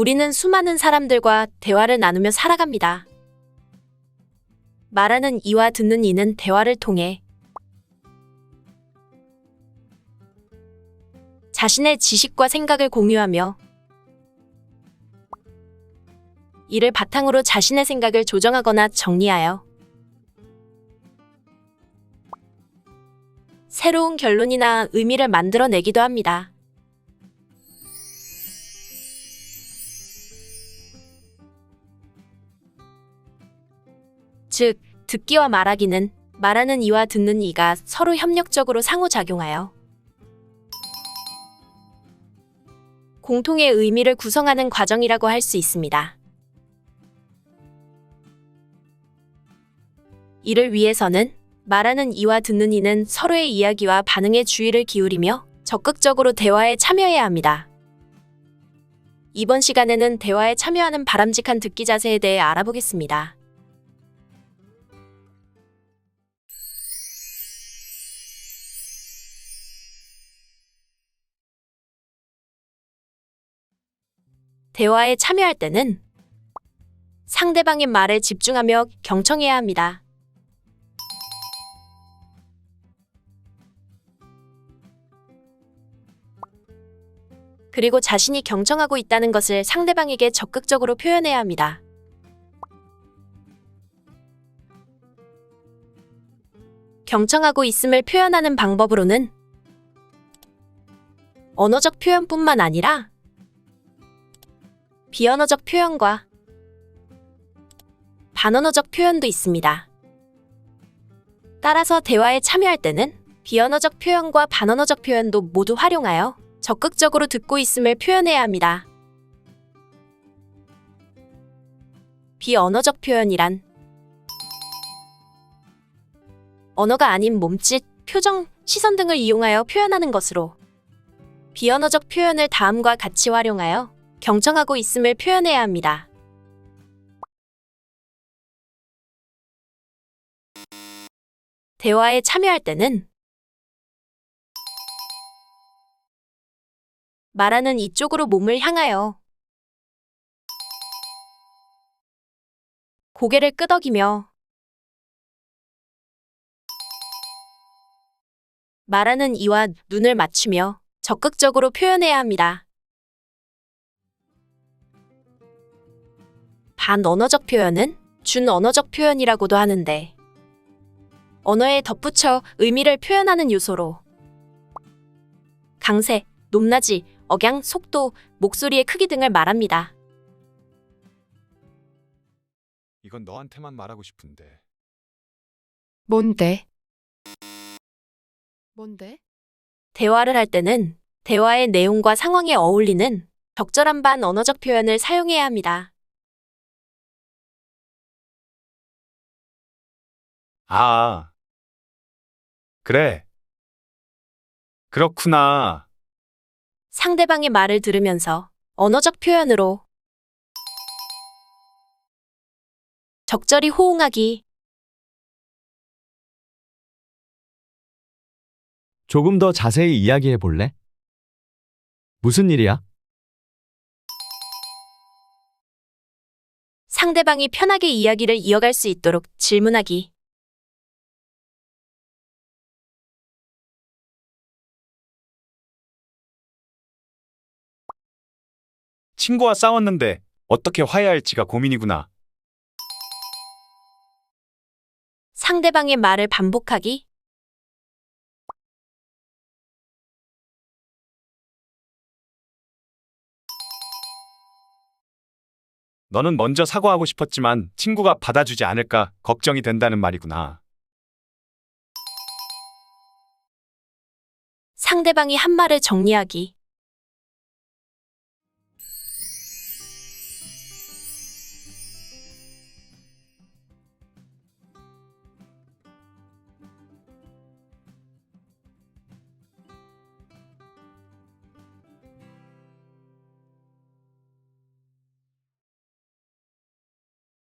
우리는 수많은 사람들과 대화를 나누며 살아갑니다. 말하는 이와 듣는 이는 대화를 통해 자신의 지식과 생각을 공유하며 이를 바탕으로 자신의 생각을 조정하거나 정리하여 새로운 결론이나 의미를 만들어내기도 합니다. 즉, 듣기와 말하기는 말하는 이와 듣는 이가 서로 협력적으로 상호작용하여 공통의 의미를 구성하는 과정이라고 할 수 있습니다. 이를 위해서는 말하는 이와 듣는 이는 서로의 이야기와 반응에 주의를 기울이며 적극적으로 대화에 참여해야 합니다. 이번 시간에는 대화에 참여하는 바람직한 듣기 자세에 대해 알아보겠습니다. 대화에 참여할 때는 상대방의 말에 집중하며 경청해야 합니다. 그리고 자신이 경청하고 있다는 것을 상대방에게 적극적으로 표현해야 합니다. 경청하고 있음을 표현하는 방법으로는 언어적 표현뿐만 아니라 비언어적 표현과 반언어적 표현도 있습니다. 따라서 대화에 참여할 때는 비언어적 표현과 반언어적 표현도 모두 활용하여 적극적으로 듣고 있음을 표현해야 합니다. 비언어적 표현이란 언어가 아닌 몸짓, 표정, 시선 등을 이용하여 표현하는 것으로 비언어적 표현을 다음과 같이 활용하여 경청하고 있음을 표현해야 합니다. 대화에 참여할 때는 말하는 이쪽으로 몸을 향하여 고개를 끄덕이며 말하는 이와 눈을 맞추며 적극적으로 표현해야 합니다. 반언어적 표현은 준언어적 표현이라고도 하는데 언어에 덧붙여 의미를 표현하는 요소로 강세, 높낮이, 억양, 속도, 목소리의 크기 등을 말합니다. 이건 너한테만 말하고 싶은데 뭔데? 뭔데? 대화를 할 때는 대화의 내용과 상황에 어울리는 적절한 반 언어적 표현을 사용해야 합니다. 아 그래 그렇구나 상대방의 말을 들으면서 언어적 표현으로 적절히 호응하기, 조금 더 자세히 이야기해 볼래? 무슨 일이야? 상대방이 편하게 이야기를 이어갈 수 있도록 질문하기, 친구와 싸웠는데 어떻게 화해할지가 고민이구나. 상대방의 말을 반복하기, 너는 먼저 사과하고 싶었지만 친구가 받아주지 않을까 걱정이 된다는 말이구나. 상대방이 한 말을 정리하기,